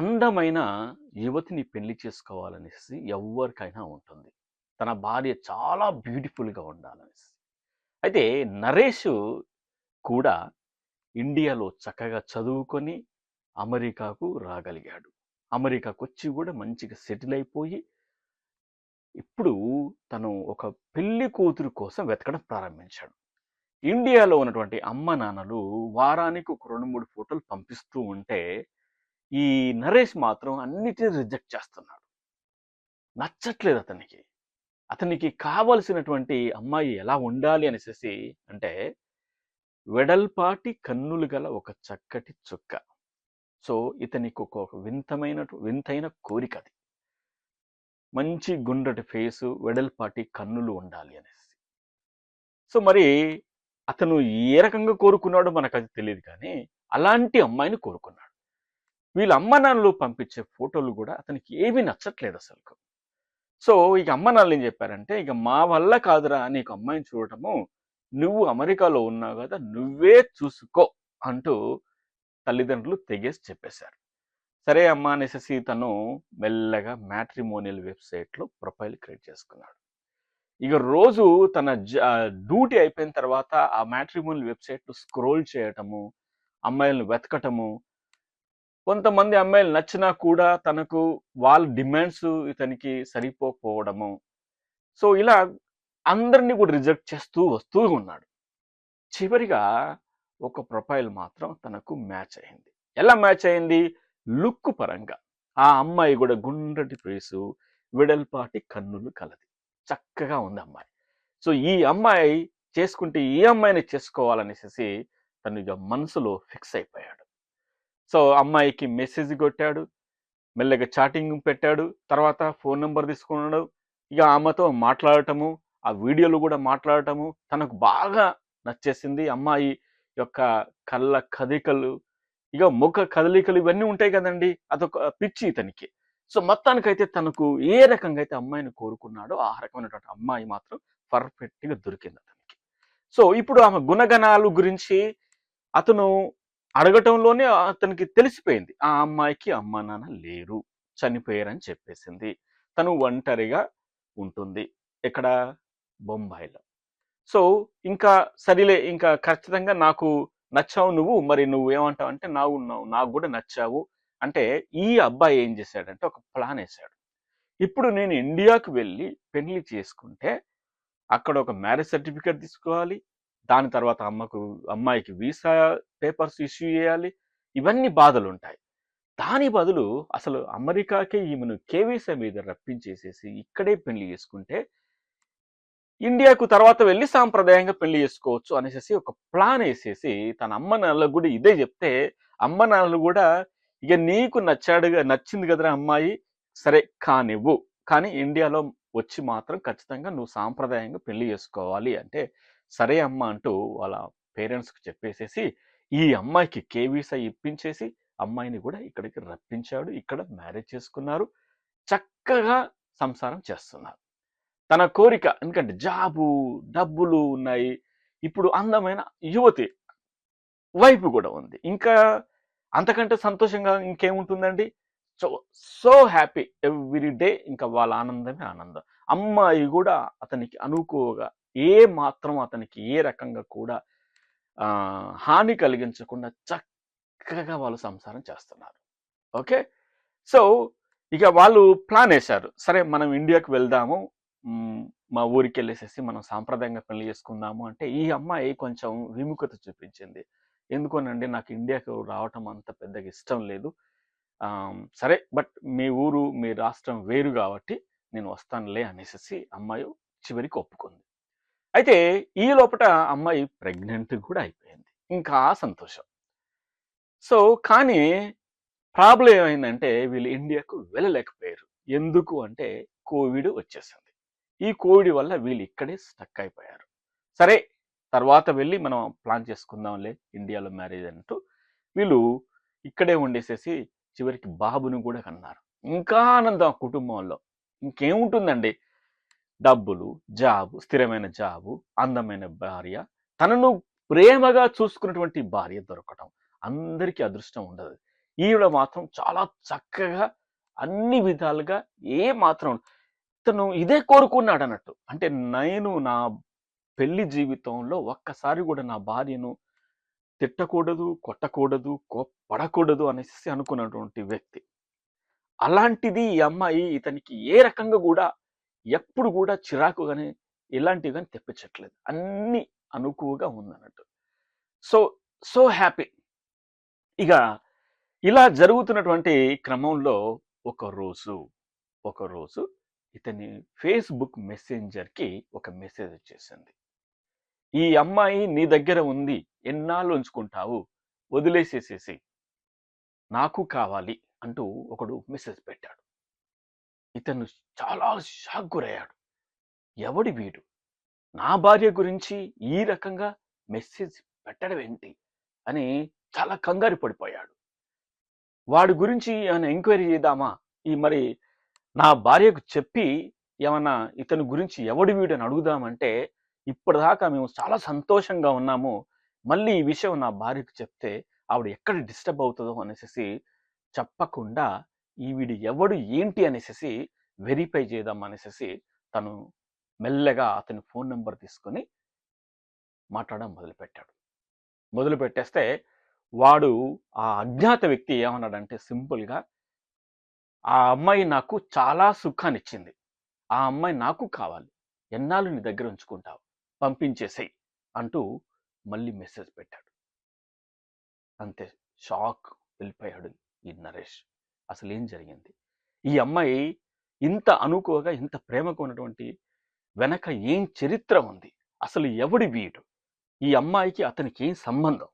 అందమైన యువతిని పెళ్ళి చేసుకోవాలనేసి ఎవరికైనా ఉంటుంది. తన భార్య చాలా బ్యూటిఫుల్గా ఉండాలనేసి. అయితే నరేష్ కూడా ఇండియాలో చక్కగా చదువుకొని అమెరికాకు రాగలిగాడు. అమెరికాకు వచ్చి కూడా మంచిగా సెటిల్ అయిపోయి ఇప్పుడు తను ఒక పెళ్ళి కూతురు కోసం వెతకడం ప్రారంభించాడు. ఇండియాలో ఉన్నటువంటి అమ్మ నాన్నలు వారానికి ఒక రెండు మూడు ఫోటోలు పంపిస్తూ ఉంటే ఈ నరేష్ మాత్రం అన్నిటిని రిజెక్ట్ చేస్తున్నాడు. నచ్చట్లేదు అతనికి. అతనికి కావలసినటువంటి అమ్మాయి ఎలా ఉండాలి అనేసి అంటే వెడల్పాటి కన్నులు గల ఒక చక్కటి చుక్క. సో ఇతనికి ఒక ఒక వింతమైన వింతైన కోరిక అది. మంచి గుండ్రటి ఫేసు వెడల్పాటి కన్నులు ఉండాలి అనేసి. సో మరి అతను ఏ రకంగా కోరుకున్నాడో మనకు అది తెలియదు కానీ అలాంటి అమ్మాయిని కోరుకున్నాడు. వీళ్ళ అమ్మానాన్నలు పంపించే ఫోటోలు కూడా అతనికి ఏమీ నచ్చట్లేదు అసలు సో ఇక అమ్మానాన్నలు ఏం చెప్పారంటే ఇక మా వల్ల కాదురా నీకు అమ్మాయిని చూడటము నువ్వు అమెరికాలో ఉన్నావు కదా నువ్వే చూసుకో అంటూ తల్లిదండ్రులు తెగేసి చెప్పేశారు. సరే అమ్మా అనేసి తను మెల్లగా మ్యాట్రిమోనియల్ వెబ్సైట్లో ప్రొఫైల్ క్రియేట్ చేసుకున్నాడు. ఇక రోజు తన డ్యూటీ అయిపోయిన తర్వాత ఆ మ్యాట్రిమోనియల్ వెబ్సైట్లో స్క్రోల్ చేయటము అమ్మాయిలను వెతకటము కొంతమంది అమ్మాయిలు నచ్చినా కూడా తనకు వాళ్ళ డిమాండ్స్ ఇతనికి సరిపోకపోవడము. సో ఇలా అందరినీ కూడా రిజెక్ట్ చేస్తూ వస్తూ ఉన్నాడు. చివరిగా ఒక ప్రొఫైల్ మాత్రం తనకు మ్యాచ్ అయింది. ఎలా మ్యాచ్ అయింది? లుక్ పరంగా. ఆ అమ్మాయి కూడా గుండ్రటి ఫేసు వెడల్పాటి కన్నులు కలది. చక్కగా ఉంది అమ్మాయి. సో ఈ అమ్మాయి చేసుకుంటే ఈ అమ్మాయిని చేసుకోవాలనేసి తను ఇక మనసులో ఫిక్స్ అయిపోయాడు. సో అమ్మాయికి మెసేజ్ కొట్టాడు మెల్లగా చాటింగ్ పెట్టాడు తర్వాత ఫోన్ నెంబర్ తీసుకున్నాడు. ఇక ఆమెతో మాట్లాడటము ఆ వీడియోలు కూడా మాట్లాడటము తనకు బాగా నచ్చేసింది. అమ్మాయి యొక్క కళ్ళ కదలికలు ఇక ముఖ కదలికలు ఇవన్నీ ఉంటాయి కదండి అదొక పిచ్చి ఇతనికి. సో మొత్తానికైతే తనకు ఏ రకంగా అయితే అమ్మాయిని కోరుకున్నాడో ఆ రకమైనటువంటి అమ్మాయి మాత్రం పర్ఫెక్ట్గా దొరికింది అతనికి. సో ఇప్పుడు ఆమె గుణగణాలు గురించి అతను అడగటంలోనే అతనికి తెలిసిపోయింది ఆ అమ్మాయికి అమ్మ నాన్న లేరు చనిపోయారని చెప్పేసింది. తను ఒంటరిగా ఉంటుంది ఇక్కడ బొంబాయిలో. సో ఇంకా సరిలే ఇంకా ఖచ్చితంగా నాకు నచ్చావు నువ్వు మరి నువ్వు ఏమంటావు అంటే నాకు ఉన్నావు నాకు కూడా నచ్చావు. అంటే ఈ అబ్బాయి ఏం చేశాడంటే ఒక ప్లాన్ వేశాడు. ఇప్పుడు నేను ఇండియాకు వెళ్ళి పెళ్ళి చేసుకుంటే అక్కడ ఒక మ్యారేజ్ సర్టిఫికేట్ తీసుకోవాలి దాని తర్వాత అమ్మకు అమ్మాయికి వీసా పేపర్స్ ఇష్యూ చేయాలి. ఇవన్నీ బాధలు ఉంటాయి దాని బదులు అసలు అమెరికాకే ఈమెను కేవీసా మీద రప్పించేసేసి ఇక్కడే పెళ్ళి చేసుకుంటే ఇండియాకు తర్వాత వెళ్ళి సాంప్రదాయంగా పెళ్ళి చేసుకోవచ్చు అనేసి ఒక ప్లాన్ వేసేసి తన అమ్మ నాన్నలకు కూడా ఇదే చెప్తే అమ్మ నాన్నలు కూడా ఇక నీకు నచ్చాడుగా నచ్చింది కదరా అమ్మాయి? సరే కానివ్వు. కానీ ఇండియాలో వచ్చి మాత్రం ఖచ్చితంగా నువ్వు సాంప్రదాయంగా పెళ్ళి చేసుకోవాలి అంటే సరే అమ్మ అంటూ వాళ్ళ పేరెంట్స్కి చెప్పేసేసి ఈ అమ్మాయికి కేవీసా ఇప్పించేసి అమ్మాయిని కూడా ఇక్కడికి రప్పించాడు. ఇక్కడ మ్యారేజ్ చేసుకున్నారు. చక్కగా సంసారం చేస్తున్నారు. తన కోరిక ఎందుకంటే జాబు డబ్బులు ఉన్నాయి. ఇప్పుడు అందమైన యువతి వైపు కూడా ఉంది. ఇంకా అంతకంటే సంతోషంగా ఇంకేముంటుందండి? So so happy every day. ఇంకా వాళ్ళ ఆనందమే ఆనందం. అమ్మాయి కూడా అతనికి అనుకోగా ఏ మాత్రం అతనికి ఏ రకంగా కూడా హాని కలిగించకుండా చక్కగా వాళ్ళు సంసారం చేస్తున్నారు. ఓకే? సో ఇక వాళ్ళు ప్లాన్ వేశారు. సరే మనం ఇండియాకు వెళ్దాము. మా ఊరికి వెళ్ళేసేసి మనం సాంప్రదాయంగా పెళ్ళి చేసుకుందాము అంటే ఈ అమ్మాయి కొంచెం విముఖత చూపించింది. ఎందుకోనండి నాకు ఇండియాకు రావటం అంత పెద్దగా ఇష్టం లేదు. సరే బట్ మీ ఊరు మీ రాష్ట్రం వేరు కాబట్టి నేను వస్తానులే అనేసి అమ్మాయి చివరికి ఒప్పుకుంది. అయితే ఈ లోపల అమ్మాయి ప్రెగ్నెంట్ కూడా అయిపోయింది. ఇంకా సంతోషం. సో కానీ ప్రాబ్లం ఏమైందంటే వీళ్ళు ఇండియాకు వెళ్ళలేకపోయారు. ఎందుకు అంటే కోవిడ్ వచ్చేసింది. ఈ కోవిడ్ వల్ల వీళ్ళు ఇక్కడే స్టక్ అయిపోయారు. సరే తర్వాత వెళ్ళి మనం ప్లాన్ చేసుకుందాంలే ఇండియాలో మ్యారేజ్ అంటూ వీళ్ళు ఇక్కడే ఉండేసేసి చివరికి బాబును కూడా కన్నారు. ఇంకా ఆనందం ఆ కుటుంబంలో. ఇంకేముంటుందండి? డబ్బులు జాబు స్థిరమైన జాబు అందమైన భార్య తనను ప్రేమగా చూసుకున్నటువంటి భార్య దొరకటం అందరికీ అదృష్టం ఉండదు. ఈవిడ మాత్రం చాలా చక్కగా అన్ని విధాలుగా ఏ మాత్రం ఇతను ఇదే కోరుకున్నాడు అన్నట్టు అంటే నేను నా పెళ్ళి జీవితంలో ఒక్కసారి కూడా నా భార్యను తిట్టకూడదు కొట్టకూడదు పడకూడదు అనేసి అనుకున్నటువంటి వ్యక్తి. అలాంటిది ఈ అమ్మాయి ఇతనికి ఏ రకంగా కూడా ఎప్పుడు కూడా చిరాకు కానీ ఇలాంటివి కానీ తెప్పించట్లేదు. అన్నీ అనుకువగా ఉందన్నట్టు. So so happy. ఇక ఇలా జరుగుతున్నటువంటి క్రమంలో ఒక రోజు ఒక రోజు ఇతని ఫేస్బుక్ మెసెంజర్కి ఒక మెసేజ్ వచ్చేసింది. ఈ అమ్మాయి నీ దగ్గర ఉంది ఎన్నాళ్ళు ఉంచుకుంటావు? వదిలేసేసేసి. నాకు కావాలి అంటూ ఒకడు మెసేజ్ పెట్టాడు. ఇతను చాలా షాక్ గురయ్యాడు. ఎవడి వీడు? నా భార్య గురించి ఈ రకంగా మెసేజ్ పెట్టడం ఏంటి? అని చాలా కంగారు పడిపోయాడు. వాడి గురించి ఏమైనా ఎంక్వైరీ చేద్దామా? ఈ మరి నా భార్యకు చెప్పి ఏమన్నా ఇతని గురించి ఎవడి వీడు అని అడుగుదామంటే ఇప్పటిదాకా మేము చాలా సంతోషంగా ఉన్నాము. మళ్ళీ ఈ విషయం నా భార్యకు చెప్తే ఆవిడ ఎక్కడ డిస్టర్బ్ అవుతుందో అనేసి చెప్పకుండా ఈ వీడు ఎవడు ఏంటి అనేసి వెరిఫై చేద్దాం అనేసి తను మెల్లగా అతని ఫోన్ నెంబర్ తీసుకొని మాట్లాడడం మొదలుపెట్టాడు. మొదలు పెట్టేస్తే వాడు ఆ అజ్ఞాత వ్యక్తి ఏమన్నాడంటే సింపుల్గా ఆ అమ్మాయి నాకు చాలా సుఖాన్ని ఇచ్చింది ఆ అమ్మాయి నాకు కావాలి. ఎన్నాళ్ళు నీ దగ్గర ఉంచుకుంటావు? పంపించేసేయి అంటూ మళ్ళీ మెసేజ్ పెట్టాడు. అంతే. షాక్ వెళ్ళిపోయాడు ఈ నరేష్. అసలు ఏం జరిగింది? ఈ అమ్మాయి ఇంత అనుకోగా ఇంత ప్రేమకు ఉన్నటువంటి వెనక ఏం చరిత్ర ఉంది? అసలు ఎవడి వీడు? ఈ అమ్మాయికి అతనికి ఏం సంబంధం?